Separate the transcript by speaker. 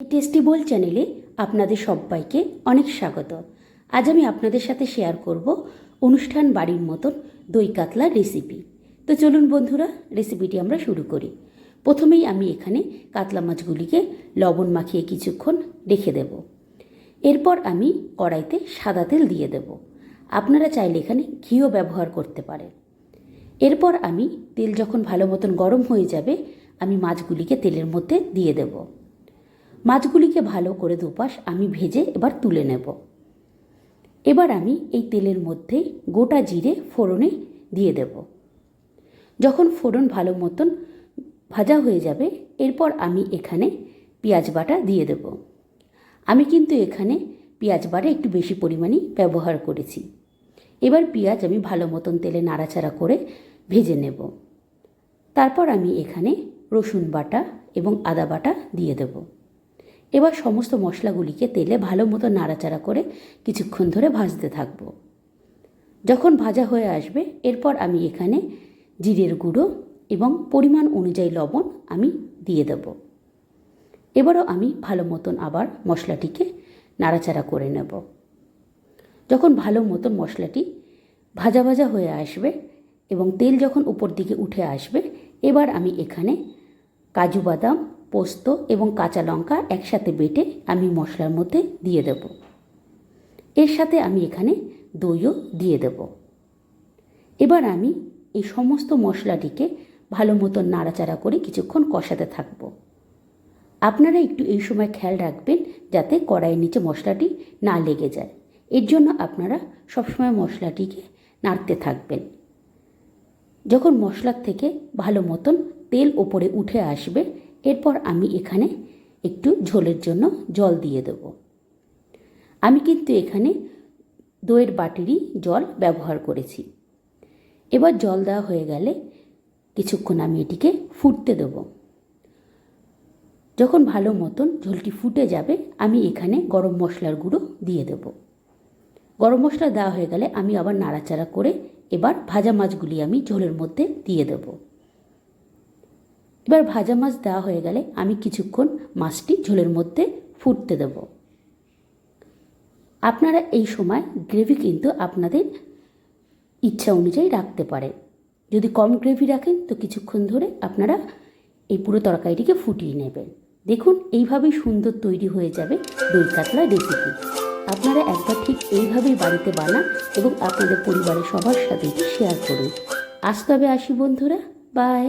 Speaker 1: Tasty বোল চ্যানেলে আপনাদের সবাইকে অনেক স্বাগত। আজ আমি আপনাদের সাথে শেয়ার করব অনুষ্ঠান বাড়ির মতন দই কাতলা রেসিপি তো চলুন বন্ধুরা রেসিপিটি আমরা শুরু করি। প্রথমেই আমি এখানে কাতলা মাছগুলিকে লবণ মাখিয়ে কিছুক্ষণ রেখে দেব। এরপর আমি কড়াইতে সাদা তেল দিয়ে দেব। আপনারা চাইলে এখানে ঘিও ব্যবহার করতে পারেন। এরপর আমি তেল যখন ভালো মতন গরম হয়ে যাবে, আমি মাছগুলিকে তেলের মধ্যে দিয়ে দেব। মাছগুলিকে ভালো করে দুপাশ আমি ভেজে এবার তুলে নেব। এবার আমি এই তেলের মধ্যে গোটা জিরে ফোড়নে দিয়ে দেব। যখন ফোড়ন ভালো মতন ভাজা হয়ে যাবে, এরপর আমি এখানে পেঁয়াজ বাটা দিয়ে দেব। আমি কিন্তু এখানে পেঁয়াজ বাটা একটু বেশি পরিমাণেই ব্যবহার করেছি। এবার পেঁয়াজ আমি ভালো মতন তেলে নাড়াচাড়া করে ভেজে নেব। তারপর আমি এখানে রসুন বাটা এবং আদা বাটা দিয়ে দেব। এবার সমস্ত মশলাগুলিকে তেলে ভালো মতো নাড়াচাড়া করে কিছুক্ষণ ধরে ভাজতে থাকব। যখন ভাজা হয়ে আসবে, এরপর আমি এখানে জিরের গুঁড়ো এবং পরিমাণ অনুযায়ী লবণ আমি দিয়ে দেব। এবারও আমি ভালো মতন আবার মশলাটিকে নাড়াচাড়া করে নেব। যখন ভালো মতন মশলাটি ভাজা ভাজা হয়ে আসবে এবং তেল যখন উপর দিকে উঠে আসবে, এবার আমি এখানে কাজু বাদাম পোস্ত এবং কাঁচা লঙ্কা একসাথে বেটে আমি মশলার মধ্যে দিয়ে দেব। এর সাথে আমি এখানে দইও দিয়ে দেব। এবার আমি এই সমস্ত মশলাটিকে ভালো মতন নাড়াচাড়া করে কিছুক্ষণ কষাতে থাকব। আপনারা একটু এই সময় খেয়াল রাখবেন যাতে কড়াইয়ের নিচে মশলাটি না লেগে যায়। এর জন্য আপনারা সবসময় মশলাটিকে নাড়তে থাকবেন। যখন মশলার থেকে ভালো মতন তেল ওপরে উঠে আসবে এরপর আমি এখানে একটু ঝোলের জন্য জল দিয়ে দেব। আমি কিন্তু এখানে দইয়ের বাটিরই জল ব্যবহার করেছি। এবার জল দেওয়া হয়ে গেলে কিছুক্ষণ আমি এটিকে ফুটতে দেব। যখন ভালো মতন ঝোলটি ফুটে যাবে, আমি এখানে গরম মশলার গুঁড়ো দিয়ে দেব। গরম মশলা দেওয়া হয়ে গেলে আমি আবার নাড়াচাড়া করে এবার ভাজা মাছগুলি আমি ঝোলের মধ্যে দিয়ে দেব। এবার ভাজা মাছ দেওয়া হয়ে গেলে আমি কিছুক্ষণ মাছটি ঝোলের মধ্যে ফুটতে দেব। আপনারা এই সময় গ্রেভি কিন্তু আপনাদের ইচ্ছা অনুযায়ী রাখতে পারেন। যদি কম গ্রেভি রাখেন, তো কিছুক্ষণ ধরে আপনারা এই পুরো তরকারিটিকে ফুটিয়ে নেবেন। দেখুন, এইভাবেই সুন্দর তৈরি হয়ে যাবে দই কাতলা রেসিপি আপনারা একবার ঠিক এইভাবেই বাড়িতে বানান এবং আপনাদের পরিবারের সবার সাথে শেয়ার করুন। আজ তবে আসি বন্ধুরা বাই